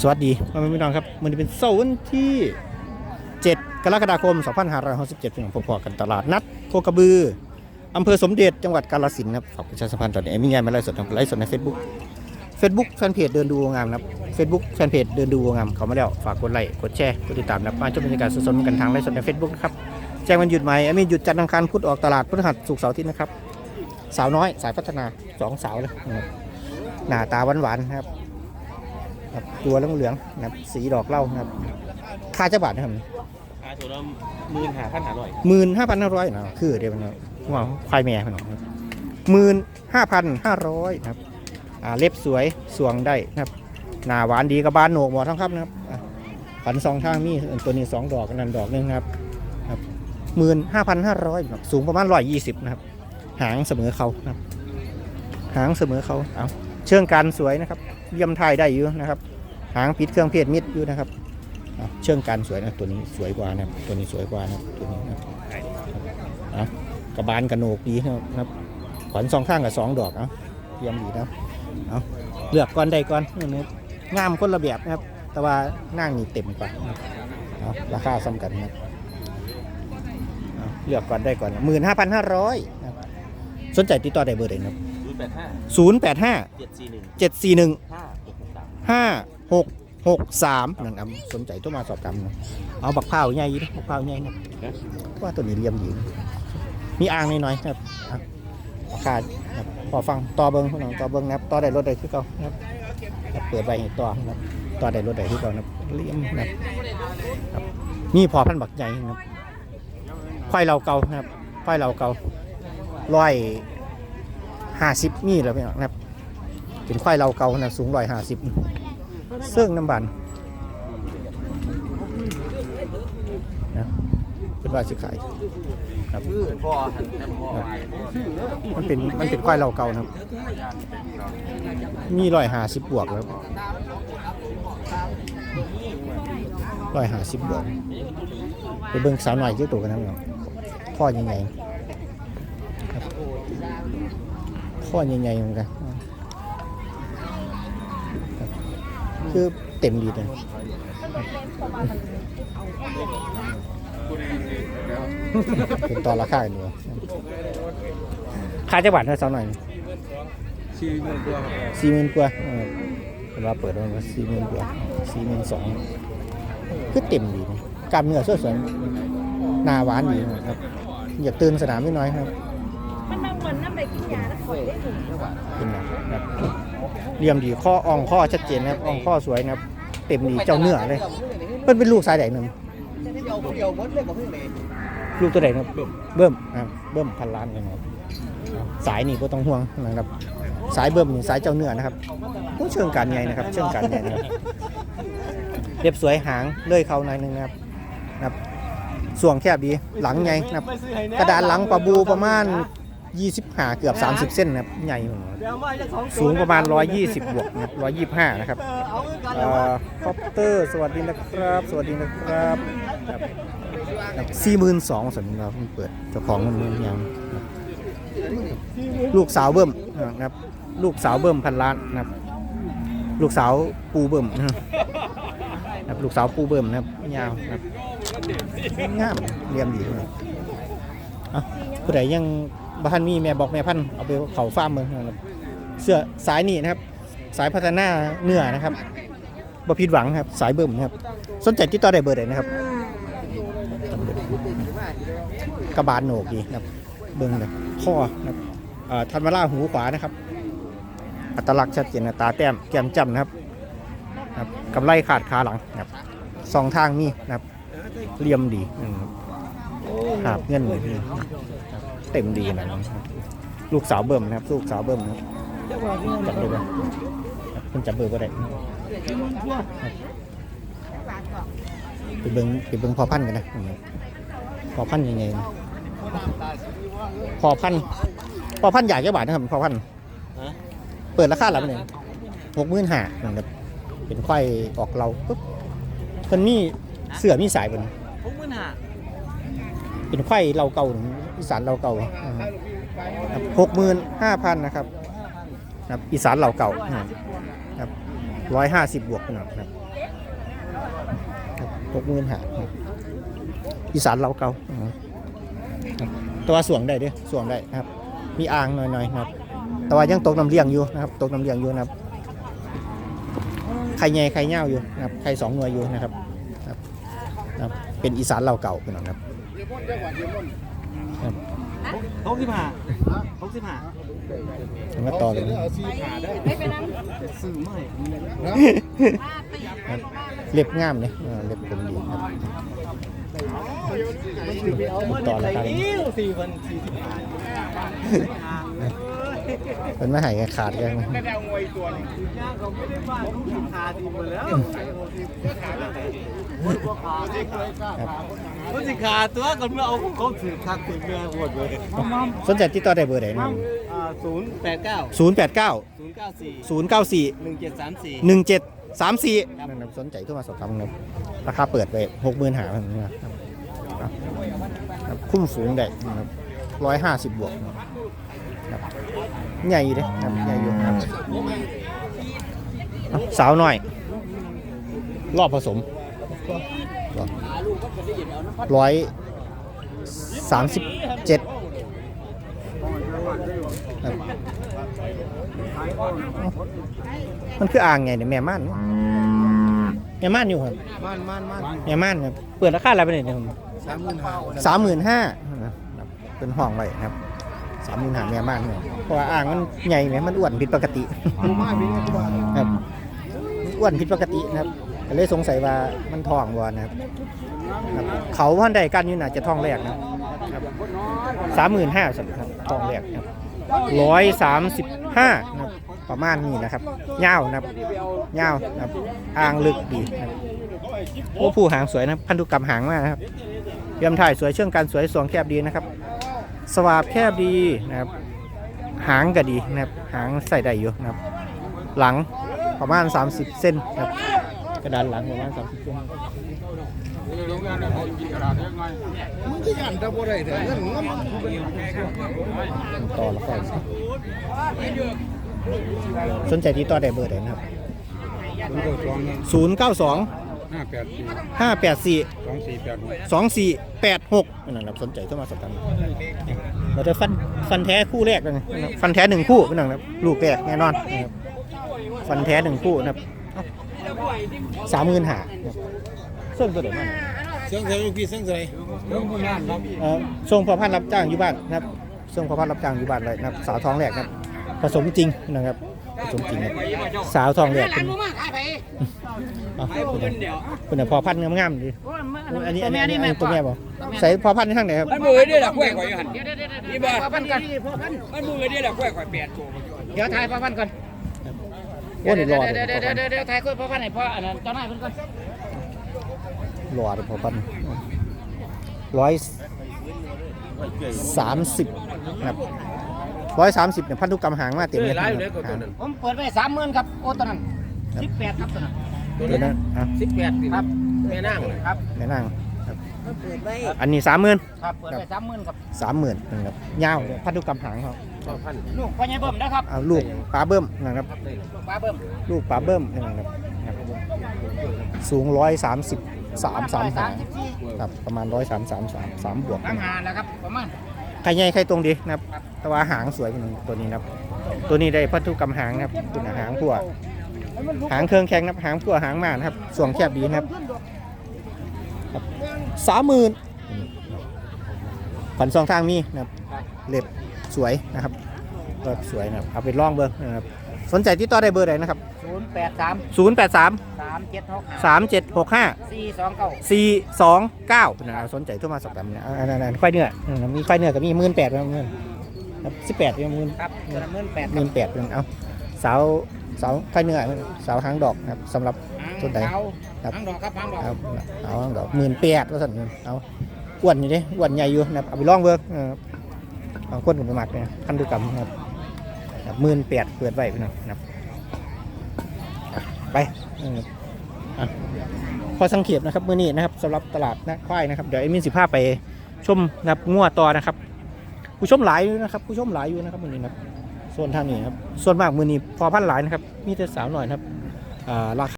สวัสดีพ่อแม่พี่น้องครับมันเป็นเสาร์วันที่ 7 กรกฎาคม 2567เป็นของพอๆกันตลาดนัดโคกระบืออำเภอสมเด็จจังหวัดกาฬสินธุ์นะครับฝากประชาสัมพันธ์ตอนนี้มีงานมาไลฟ์สดทางไลฟ์สดใน Facebook Facebook แฟนเพจเดินดูงามนะครับ Facebook แฟนเพจเดินดูงามเขามาแล้วฝากกดไลค์กดแชร์กดติดตามนะครับมาชมบรรยากาศสดๆกันทางไลฟ์สดใน Facebook นะครับแจ้งวันหยุดใหม่มีหยุดจันทร์อังคารพุธออกตลาดพฤหัสศุกร์เสาร์อาทิตย์นะครับสาวน้อยสายพัฒนาสองสาวเลยหน้าตาหวานๆนะครับ ครับตัวเหลืองๆนะครับสีดอกเหล้านะครับค่าจะบาทนะครับค่าตัวละหมื่นหาพันหาร้อยหมื่นห้าพันห้าร้อยนะคือเดียวนะว่าควายแม่พี่น้องหมื่นห้าพันห้าร้อยนะครับอ่าเล็บสวยสวงได้นะครับหน้าหวานดีกับบานโหนกหมดทั้งครับนะครับอะพันสองทางมีตัวนี้สองดอกอันนั้นดอกหนึงนะครับครับหมื่นห้าพันห้าร้อยสูงประมาณร้อยยี่สิบนะครับ หางเสมอเขานะครับ หางเสมอเขาเอา เชื่องการสวยนะครับเยี่ยมไทยได้อยู่นะครับ หางปิดเครื่องเพศมิดอยู่นะครับเชื่องการสวยนะตัวนี้สวยกว่านะครับตัวนี้สวยกว่านะตัวนี้นะกระบาลกระโหนกดีนะครับขวัญสองข้างกับสองดอกเอาเตรียมดีนะเอาเลือกก้อนใดก้อนนะครับงามคนละแบบนะครับ แต่ว่านั่งนี่เต็มกว่าครับเอาราคาซ้ำกันนะเลือกก่อนได้ก่อนหมื่นห้าพันห้าร้อยสนใจติดต่อได้เบอร์ใดนะครับ แปดห้าศูนย์แปดห้าเจ็ดสี่หนึ่งเจ็ดสี่หนึ่งห้าหกหกสามห้าหกหกสามนั่นครับสนใจโทรมาสอบถามนะเอาบักเผาวใหญ่ดิบักเผาวใหญ่นะว่าตัวนี้เรียมดีมีอ่างน้อยๆนะครับอะราคาครับพอฟังต่อเบิ้งพี่น้องต่อเบิ้งนะครับต่อได้รถได้คือเก่านะครับครับเปิดใบให้ต่อนะครับต่อได้รถได้คือเก่านะครับเลี่ยมนะครับครับมีพอพันบักใหญ่นะครับควายเราเก่านะครับควายเราเก่าร้อย ห้าสิบมีแล้วพี่น้องนะครับเป็นควายเราเก่านะสูงร้อยห้าสิบเสื่องน้ำบันนะเป็นว่าสิขายครับมันเป็นมันเป็นควายเราเก่านะครับ มีร้อยห้าสิบบวกแล้วร้อยห้าสิบบวกไปเบิ่งสาวหน่อยเจ้าตัวกันนะครับพ่อยังไงครับ พ่อยังไงเหมือนกันคือเต็มดีเลยเป็นตอนราคากันอยู่ค่าจะบาทเท่าสาวหน่อยชื่อเงินตัวสี่หมื่นกว่าเวลาเปิดมันก็สี่หมื่นกว่าสี่หมื่นสองคือเต็มดีนะกล้ามเนื้อสวยๆหน้าหวานดีนะครับอย่าตื่นสนามนิดน้อยครับ มันบางวันน้ำไปกินยาแล้วถอยได้หนึ่งเป็นไงครับเรียมดีข้ออ่องข้อชัดเจนนะครับอ่องข้อสวยนะครับ เต็มดีเจ้าเนื้อเลยเพิ่นเป็นลูกสายไหนหนึ่งลูกตัวไหนครับเบิ้มนะครับเบิ้มพันล้านเลยนะครับสายนี่ก็ต้องห่วงนะครับ สายเบิ้มนี่สายเจ้าเนื้อนะครับต้องเชิงการใหญ่นะครับ เชิงการใหญ่นะครับเรียบสวยหางเลื่อยเขาหน่อยหนึงนะครับนะครับส่วงแคบดีหลังใหญ่นะครับ กระดานหลังปลาบูประมาณ 25เกือบ30เส้นนะครับใหญ่มากสูงประมาณ120บวกนะครับ125นะครับเอ่อคอปเตอร์ สวัสดีนะครับ สวัสดีนะครับครับสี่หมื่นสองสำหรับเปิดเจ้าของมันยังครับลูกสาวเบิ่มนะครับ ลูกสาวเบิ่มพันล้านนะครับ ลูกสาวปูเบิ่มนะครับลูกสาวปูเบิ่มนะครับยาวนะครับงามเรียมดีนะครับผู้ใดยัง บ้านมีแม่บอกแม่พันธุ์เอาไปเขาฟาร์มเมืองนะครับเสื้อสายนี่นะครับ สายพัฒนาเนื้อนะครับบ่ผิดหวังครับ สายเบิ่มนะครับ สนใจติดต่อได้เบอร์ใดนะครับ กระบาลโหนกดีนะครับ เบิ่งเลยข้อนะครับทันมาล่าหูขวานะครับ อัตลักษณ์ชัดเจนนะตาแต้มแก้มจำนะครับครับกำไลขาดขาหลังนะครับสองทางมีนะครับ เรียมดีนะครับหาบเงินเลยพี่ เต็มดีนะลูกสาวเบิ่มนะครับ ลูกสาวเบิ่มนะครับจับเบอร์บ่คุณจับเบอร์ก็ได้ไปเบิ่งไปเบิ่งพอพันธุ์กันนะพอพันธุ์ยังไงนะพอพันธุ์พอพันธุ์ใหญ่แค่บาทนะครับพอพันธุ์เปิดราคาหลังเนี่ยหกหมื่นห้านะครับเป็นไฟออกเราปุ๊บมันมีเสือมีสายบนหกหมื่นห้าเป็นไข่เราเก่า อีสานเราเก่าหกหมื่นห้าพันนะครับครับอีสานเราเก่าครับร้อยห้าสิบบวกนะครับหกหมื่นหาอีสานเราเก่านะครัวสวงได้ด้อสวงได้ครับ มีอ่างหน่อยๆนะครับแต่ว่ายังตกน้ำเลี้ยงอยู่นะครับ ตกน้ำเลี้ยงอยู่นะครับไข่ใหญ่ไข่เง่าอยู่นะครับไข่สองหน่วยอยู่นะครับครับ เป็นอีสานเราเก่าเป็นหน่อยครับ หกสิบห้าหกสิบห้ามาต่อเลยนะไม่ไปนั่งซื้อไม่ครับเล็บงามเลยอ่าเล็บผมดีครับต่อราคาเลยสี่พันสี่สิบห้าเป็นมาใหายกันขาดกันนะย่างเขาไม่ได้บ้านเขาถึงคาทีมาแล้ว เขาสิขาตัวกันเมื่อเอาเขาถือคักถือเมื่อหมดเลยสนใจติดต่อได้เบอร์ไหนนะศูนย์แปดเก้าศูนย์แปดเก้าศูนย์เก้าสี่ศูนย์เก้าสี่หนึ่งเจ็ดสามสี่หนึ่งเจ็ดสามสี่นะครับสนใจโทรมาสอบถามนะครับราคาเปิดไปหกหมื่นหาพันนะครับครับครับคุ้มสูงได้นะครับร้อยห้าสิบบวกนะครับใหญ่อยู่เด้ครับใหญ่อยู่ครับเอาสาวหน่อย รอบผสม ร้อยสามสิบเจ็ดมันคืออ่างไงเนี่ยแม่ม่านเนอะแม่ม่านอยู่ครับม่านม่านม่านแม่ม่านครับเปิดราคาอะไรไปเนี่ยครับสามหมื่นห้าสามหมื่นห้าครับเป็นห้องไว้ครับสามหมื่นห้าแม่ม่านเนี่ยเพราะว่าอ่างมันใหญ่ไหมมันอ้วนผิดปกติดูมาพี่นี่ดูมาครับอ้วนผิดปกตินะครับ ก็เลยสงสัยว่ามันทองวอนนะครับครับเขาพันใดกันอยู่น่าจะทองแรกนะครับสามหมื่นห้าครับทองแรกครับร้อยสามสิบห้านะครับประมาณนี้นะครับยาวนะครับยาวนะครับอ่างลึกดีนะครับโอ้ผู้หางสวยนะพันธุกรรมหางมากนะครับเยี่ยมถ่ายสวยเชื่องการสวยสวงแคบดีนะครับ สวาบแคบดีนะครับ หางก็ดีนะครับ หางใส่ได้อยู่นะครับ หลังประมาณ 30 เส้นนะครับ กระดานหลังประมาณ30เส้นมึงก็ยันตะบ่ได้เถอะเงินเงินต่อแล้วก็สนใจที่ต่อได้เบอร์ไหนนะครับ092ห้าแปดสี่สองสี่แปดหก2486นั่นนะครับสนใจเข้ามาสอบถามเราจะฟันฟันแท้คู่แรกเลยนฟันแท้หนึ่งคู่เป็นหนังนะครับลูกแรกแน่นอนฟันแท้หนึ่งคู่นะครับ สามหมื่นหาเส้นตัวเดียวมันเสียงใส่ลูกพี่เสียงใส่เรื่องผู้งานครับเอ่อส่งพอพันธุ์รับจ้างอยู่บ้านนะครับส่งพอพันธุ์รับจ้างอยู่บ้านเลยนะครับ สาวท้องแรกนะครับผสมจริงนะครับผสมจริงครับสาวท้องแรกเป็นเอาเป็นเป็นพอพันธุ์งามๆดิอันนี้อันนี้อันนี้ตัวแม่บ่ใส่พอพันธุ์ในทางไหนครับมันมือเดียวละกล้วยข่อยอยู่หันนี่บ่พันกันมันมือเดียวละกล้วยข่อยแปดตัวเดี๋ยวถ่ายพ่อพันก่อน โอ้นี่รอดเดี๋ยวเดี๋ยวเดี๋ยวเดี๋ยวเดี๋ยวถ่ายคุยพ่อพันให้พ่ออันนั้นเจ้านายเพิ่นก่อนรอดพอพันธุ์ร้อยสามสิบนะครับร้อยสามสิบเนี่ยพันธุกรรมหางมาเต็มเลยนะครับหาง ผมเปิดไว้สามหมื่นครับโอ้ตอนนั้นสิบแปดครับตอนนั้นตัวนั้นอะสิบแปดครับแม่นั่งครับแม่นั่งครับอันนี้สามหมื่น ครับเปิดไว้สามหมื่นครับสามหมื่นนะครับยาวพันธุกรรมหางเขา ลูกพ่อใหญ่เบิ่มนะครับเอาลูกปลาเบิ้มนะครับลูกป้าเบิ่มลูกปลาเบิ้มนะครับนะครับสูงร้อยสามสิบสามสามหาสิบสี่ครับประมาณร้อยสามสามสามสามบวกสามหาแล้วครับประมาณใครใหญ่ใครตรงดีนะครับแต่ว่าหางสวยกว่าตัวนี้นะครับ ตัวนี้ได้พันธุกรรมหางนะครับตัวหางพัวหางเครื่องแข็งนะครับหางพัวหางมานะครับส่วงแคบดีนะครับสามหมื่นฝันสองทางมีนะครับเล็บ สวยนะครับเล็บสวยนะครับเอาไปล่องเบอร์นะครับสนใจที่ต่อได้เบอร์ไหนนะครับ ศูนย์แปดสามศูนย์แปดสามสามเจ็ดหกห้าสามเจ็ดหกห้าสี่สองเก้าสี่สองเก้านะสนใจโทั่วมาสอบถามนะอันนั้นอันนั้นควายเนื้ออืมมีควายเนื้อกับมีหมื่นแปดนะเงินสิบแปดเป็นหมื่นครับตัวละหมื่นแปดหมื่นแปดเป็นเอาสาวสาวควายเนื้อสาวหางดอกนะครับสำหรับตัวไหนเอาครับ หางดอกครับหางดอก เอาเอาหางดอกหมื่นแปดว่าสั่นเอาอ้วนอยู่ดิอ้วนใหญ่อยู่นะครับเอาไปลองเบิร์กเอาคนกับไปหมักเนี่ยพันธุกรรมครับหมื่นแปดเปิดไว้พี่น้องนะครับไปพอสังเกตนะครับมื้อนี้นะครับสำหรับตลาดนะควายนะครับเดี๋ยวเอ็มมินสิภาไปชมนะครับงัวต่อนะครับ ผู้ชมหลายอยู่นะครับ ผู้ชมหลายอยู่นะครับมื้อนี้นะครับส่วนทางนี้ครับส่วนมากมื้อนี้พอพันหลายนะครับมีแต่สาวหน่อยครับราคา